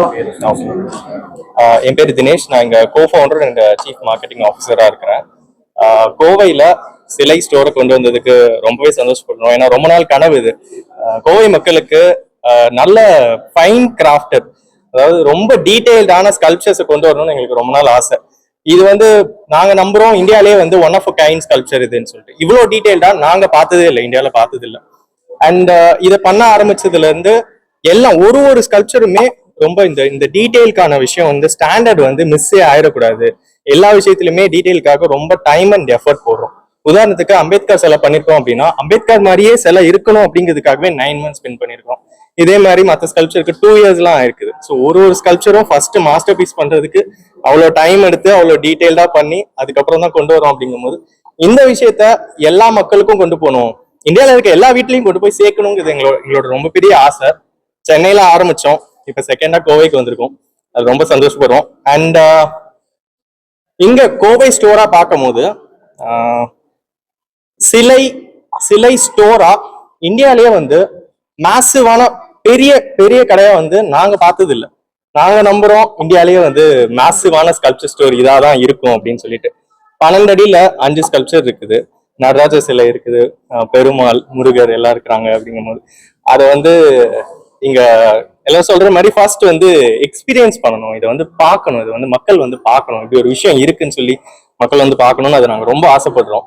Okay என் பேர் தினேஷ். நான் இங்க co founder and chief marketing ஆஃபீஸரா இருக்கிறேன். கோவையில் கோவையில சிலை ஸ்டோரை கொண்டு வந்ததுக்கு ரொம்பவே சந்தோஷப்படுறோம். ஏன்னா ரொம்ப நாள் கனவு இது. கோவை மக்களுக்கு நல்ல ஃபைன் கிராஃப்டர் அதாவது ரொம்ப டீட்டெயில்டான ஸ்கல்ப்சர்ஸை கொண்டு வரணும்னு எங்களுக்கு ரொம்ப நாள் ஆசை. இது வந்து நாங்கள் நம்புகிறோம் இந்தியாலே வந்து one of a kind sculpture இதுன்னு சொல்லிட்டு. இவ்வளோ டீட்டெயில்டாக நாங்கள் பார்த்ததே இல்லை இந்தியாவில் பார்த்தது இல்லை அண்ட் இதை பண்ண ஆரம்பிச்சதுலேருந்து எல்லாம் ஒரு ஒரு ஸ்கல்ப்சருமே ரொம்ப இந்த இந்த டீட்டெயிலுக்கான விஷயம் வந்து ஸ்டாண்டர்ட் வந்து மிஸ்ஸே ஆயிடக்கூடாது. எல்லா விஷயத்துலையுமே டீட்டெயிலுக்காக ரொம்ப டைம் அண்ட் எஃபர்ட் போடுறோம். உதாரணத்துக்கு அம்பேத்கர் சிலை பண்ணிருக்கோம் அப்படின்னா அம்பேத்கர் மாதிரியே சிலை இருக்கணும் அப்படிங்கிறதுக்காகவே நைன் மந்த்ஸ் ஸ்பெண்ட் பண்ணிருக்கோம். இதே மாதிரி மற்ற ஸ்கல்ப்சருக்கு டூ இயர்ஸ்லாம் ஆயிருக்குது ஸோ ஒரு ஒரு ஸ்கல்ப்சரும் ஃபர்ஸ்ட் மாஸ்டர் பீஸ் பண்றதுக்கு அவ்வளோ டைம் எடுத்து அவ்வளோ டீட்டெயில்டாக பண்ணி அதுக்கப்புறம் தான் கொண்டு வரோம் அப்படிங்கும்போது இந்த விஷயத்த எல்லா மக்களுக்கும் கொண்டு போகணும். இந்தியாவில் இருக்க எல்லா வீட்லையும் கொண்டு போய் சேர்க்கணுங்கிறது எங்களோட எங்களோட ரொம்ப பெரிய ஆசை. சென்னையில ஆரம்பிச்சோம். இப்போ செகண்டாக கோவைக்கு வந்திருக்கோம். அது ரொம்ப சந்தோஷப்படுறோம். அண்ட் uh, இங்கே கோவை ஸ்டோராக பார்க்கும்போது சிலை சிலை ஸ்டோரா இந்தியாலேயே வந்து மேசிவான பெரிய பெரிய கடையாக வந்து நாங்கள் பார்த்தது இல்லை நாங்கள் நம்புகிறோம் இந்தியாலயே வந்து மேசிவான ஸ்கல்ப்சர் ஸ்டோர் இதாக தான் இருக்கும் அப்படின்னு சொல்லிட்டு. பன்னெண்டு அஞ்சு ஸ்கல்ப்சர் இருக்குது. நடராஜ சிலை இருக்குது. பெருமாள் முருகர் எல்லாம் இருக்கிறாங்க அப்படிங்கும்போது. அதை வந்து இங்கே எல்லாம் சொல்ற மாதிரி ஃபர்ஸ்ட் வந்து எக்ஸ்பீரியன்ஸ் பண்ணணும். இதை வந்து பார்க்கணும். இது வந்து மக்கள் வந்து பார்க்கணும். இப்படி ஒரு விஷயம் இருக்குன்னு சொல்லி மக்கள் வந்து பார்க்கணும்னு அதை நாங்கள் ரொம்ப ஆசைப்படுறோம்.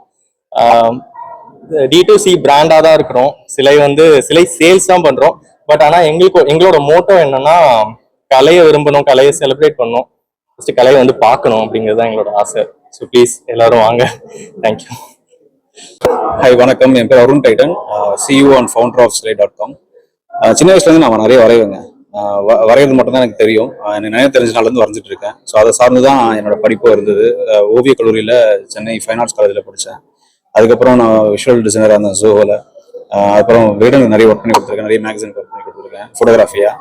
டி டு சி பிராண்டாக தான் இருக்கிறோம். சிலை வந்து சிலை சேல்ஸ் தான் பண்றோம். பட் ஆனால் எங்களுக்கு எங்களோட மோட்டோ என்னன்னா கலையை விரும்பணும் கலையை செலிப்ரேட் பண்ணணும். ஃபர்ஸ்ட் கலையை வந்து பார்க்கணும் அப்படிங்கிறது தான் எங்களோட ஆசை. ஸோ ப்ளீஸ் எல்லாரும் வாங்க. தேங்க்யூ ஹாய் வணக்கம். என் பேர் Arun Titan. CEO and founder of Silai dot com சின்ன வயசுலேருந்து நான் நிறைய வரைவேங்க. வ- வரைகிறது மட்டும்தான் எனக்கு தெரியும். அஹ் எனக்கு நிறைய தெரிஞ்ச நாள்லேருந்து வரைஞ்சிட்டு இருக்கேன். ஸோ அதை சார்ந்து தான் என்னோட படிப்பும் இருந்தது. ஓவிய ஓவியக் கல்லூரியில் சென்னை ஃபைன் ஆர்ட்ஸ் காலேஜில் படித்தேன் அதுக்கப்புறம் நான் விஷுவல் டிசைனராக இருந்தேன் ஜோஹோவில் அப்புறம் வீடுங்க நிறைய ஒர்க் பண்ணி கொடுத்துருக்கேன். நிறைய மேகசின் ஒர்க் பண்ணி கொடுத்துருக்கேன். ஃபோட்டோகிராஃபியாக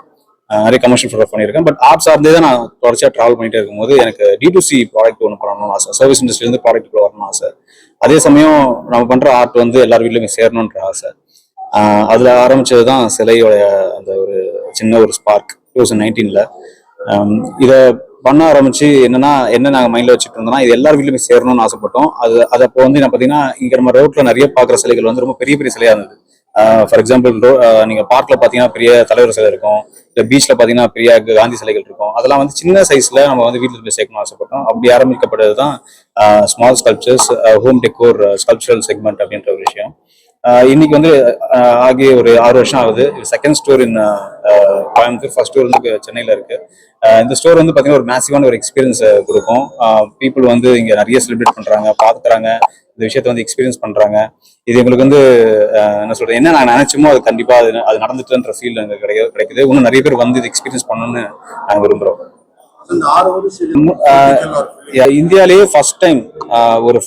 நிறைய கமர்ஷியல் ஃபோட்டோ பண்ணியிருக்கேன். பட் ஆர்ட் சார்ந்தே தான் நான் தொடர்ச்சியாக ட்ராவல் பண்ணிட்டே இருக்கும்போது எனக்கு டி டு சி ப்ராடக்ட் ஒன்று பண்ணணும்னு ஆசை. சர்வீஸ் இண்டஸ்ட்ரியிலேருந்து ப்ராடக்ட் வரணும்னு ஆசை. அதே சமயம் நம்ம பண்ணுற ஆர்ட் வந்து எல்லார் வீட்லையுமே சேரணுன்ற ஆசை. அதில் ஆரம்பிச்சது தான் சிலையோட அந்த ஒரு சின்ன ஒரு ஸ்பார்க் டூ தௌசண்ட் நைன்டீனில் இதை பண்ண ஆரம்பிச்சு என்னன்னா என்ன நாங்கள் மைண்டில் வச்சுட்டு இருந்தோம்னா இது எல்லார் வீட்லையுமே சேரணும்னு ஆசைப்பட்டோம். அது அது அப்போ வந்து என்ன பார்த்தீங்கன்னா இங்கே நம்ம ரோட்டில் நிறைய பார்க்குற சிலைகள் வந்து ரொம்ப பெரிய பெரிய சிலையாக இருந்தது. ஃபார் எக்ஸாம்பிள் ரோ நீங்கள் பார்க்கில் பார்த்தீங்கன்னா பெரிய தலைவர் சிலை இருக்கும். இல்லை பீச்சில் பார்த்தீங்கன்னா பெரிய காந்தி சிலைகள் இருக்கும். அதெல்லாம் வந்து சின்ன சைஸில் நம்ம வந்து வீட்டில் போய் சேர்க்கணும்னு ஆசைப்பட்டோம். அப்படி ஆரம்பிக்கப்பட்டது தான் small sculptures home decor sculptural segment அப்படின்ற ஒரு விஷயம். இன்னைக்கு வந்து ஆகிய ஒரு ஆறு வருஷம் ஆகுது. Second store in Coimbatore. First store வந்து சென்னையில இருக்கு. இந்த ஸ்டோர் வந்து பாத்தீங்கன்னா ஒரு மேசிவான ஒரு எக்ஸ்பீரியன்ஸ் கொடுக்கும். பீப்புள் வந்து இங்க நிறைய செலிப்ரேட் பண்றாங்க பார்க்குறாங்க இந்த விஷயத்த வந்து எக்ஸ்பீரியன்ஸ் பண்றாங்க. இது எங்களுக்கு வந்து என்ன சொல்றது என்ன நான் நினைச்சோமோ அது கண்டிப்பா அது அது நடந்துட்டுன்ற ஃபீல் எங்களுக்கு கிடைக்க கிடைக்குது. இன்னும் நிறைய பேர் வந்து இது எக்ஸ்பீரியன்ஸ் பண்ணணும்னு நாங்க விரும்புறோம். இந்தியாலேயே ஃபர்ஸ்ட் டைம் ஒரு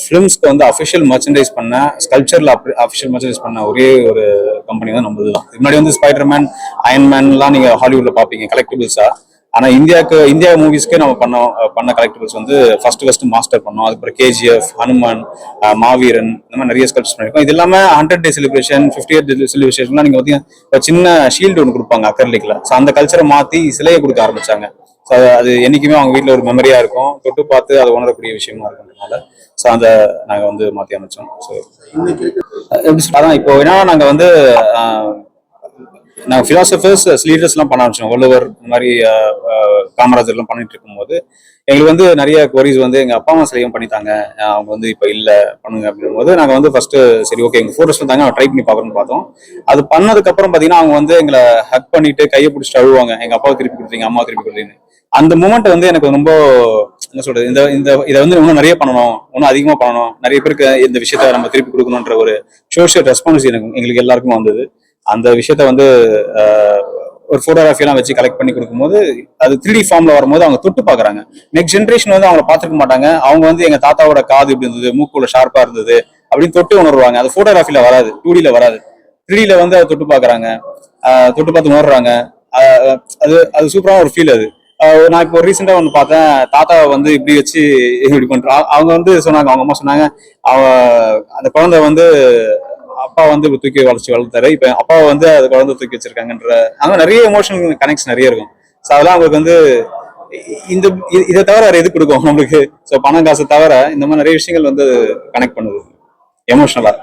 ஃபிலிம்ஸ்க்கு வந்து அஃபிஷியல் மர்ச்சன்டைஸ் பண்ண ஸ்கல்ச்சர்ல அஃபிஷியல் மர்ச்சன்டைஸ் பண்ண ஒரே ஒரு கம்பெனி தான் நம்மது தான் முன்னாடி வந்து ஸ்பைடர்மேன் அயன்மேன்லாம் நீங்க ஹாலிவுட்ல பாப்பீங்க கலெக்டிபிள்ஸா ஆனா இந்தியாவுக்கு இந்தியா மூவிஸ்க்கு நம்ம பண்ண பண்ண கலெக்டிபிள்ஸ் வந்து ஃபர்ஸ்ட் ஃபர்ஸ்ட் மாஸ்டர் பண்ணோம். அதுக்கப்புறம் கேஜிஎஃப் ஹனுமான் மாவீரன் இந்த மாதிரி நிறைய ஸ்கல்ப்ஸ் பண்ணிருக்கோம். இது இல்லாம hundred day celebration fifty year செலிப்ரேஷன்லாம் நீங்க பார்த்தீங்கன்னா சின்ன ஷீல்டு ஒன்று கொடுப்பாங்க அக்கர்லிக்ல ஸோ அந்த கல்ச்சரை மாத்தி சிலையை கொடுக்க ஆரம்பிச்சாங்க. ஸோ அது என்னைக்குமே அவங்க வீட்டில் ஒரு மெமரியா இருக்கும். தொட்டு பார்த்து அதை உணரக்கூடிய விஷயமா இருக்கிறதுனால ஸோ அந்த நாங்கள் வந்து மாற்றி அமைச்சோம். ஸோ எப்படி அதான் இப்போ என்ன நாங்கள் வந்து நாங்கள் ஃபிலாசபர்ஸ் லீடர்ஸ்லாம் பண்ண ஆரம்பிச்சோம். வள்ளுவர் இந்த மாதிரி காமராஜர்லாம் பண்ணிட்டு இருக்கும்போது எங்களுக்கு வந்து நிறைய கொரிஸ் வந்து எங்கள் அப்பா அம்மா சிலையும் பண்ணித்தாங்க. அவங்க வந்து இப்போ இல்லை பண்ணுங்க அப்படிங்கும்போது நாங்கள் வந்து ஃபர்ஸ்ட்டு சரி ஓகே எங்கள் ஃபோட்டோஸ் தாங்க ட்ரை பண்ணி பார்க்குறோம்னு பார்த்தோம். அது பண்ணதுக்கப்புறம் பார்த்தீங்கன்னா அவங்க வந்து எங்களை ஹக் பண்ணிட்டு கையை பிடிச்சிட்டு அழுவாங்க. எங்கள் அப்பாவை திருப்பி கொடுத்தீங்க அம்மா திருப்பி கொடுத்தீங்க அந்த மூமெண்ட் வந்து எனக்கு ரொம்ப என்ன சொல்றது இந்த இந்த இதை வந்து இன்னும் நிறைய பண்ணணும் இன்னும் அதிகமாக பண்ணணும். நிறைய பேருக்கு இந்த விஷயத்த நம்ம திருப்பி கொடுக்கணுன்ற ஒரு சோஷியல் ரெஸ்பான்ஸ் எனக்கு எங்களுக்கு எல்லாருக்கும் வந்தது. அந்த விஷயத்த வந்து ஒரு ஃபோட்டோகிராஃபியெல்லாம் வச்சு கலெக்ட் பண்ணி கொடுக்கும்போது அது த்ரீ ஃபார்ம்ல வரும்போது அவங்க தொட்டு பாக்குறாங்க நெக்ஸ்ட் ஜென்ரேஷன் வந்து அவங்கள பார்த்துக்க மாட்டாங்க. அவங்க வந்து எங்க தாத்தாவோட காது இப்படி இருந்தது மூக்குள்ள ஷார்ப்பா இருந்தது அப்படின்னு தொட்டு உணர்வாங்க. அது போட்டோகிராஃபில வராது டூ வராது. த்ரீல வந்து அதை தொட்டு பாக்குறாங்க தொட்டு பார்த்து உணர்றாங்க. அது அது சூப்பரான ஒரு ஃபீல் அது. நான் இப்போ ரீசெண்டாக ஒன்று பார்த்தேன். தாத்தாவை வந்து இப்படி வச்சு இப்படி பண்றா அவங்க வந்து சொன்னாங்க அவங்க அம்மா சொன்னாங்க அவ அந்த குழந்தை வந்து அப்பா வந்து தூக்கி வளர்ச்சி வளர்த்தாரு. இப்போ அப்பாவை வந்து அது குழந்தை தூக்கி வச்சிருக்காங்கன்ற அந்த மாதிரி நிறைய எமோஷனல் கனெக்ட்ஸ் நிறைய இருக்கும். ஸோ அதெல்லாம் அவங்களுக்கு வந்து இந்த இதை தவிர வேற எது கொடுக்கும்? நம்மளுக்கு. ஸோ பணம் காசு தவிர இந்த மாதிரி நிறைய விஷயங்கள் வந்து கனெக்ட் பண்ணுது. எமோஷனலாக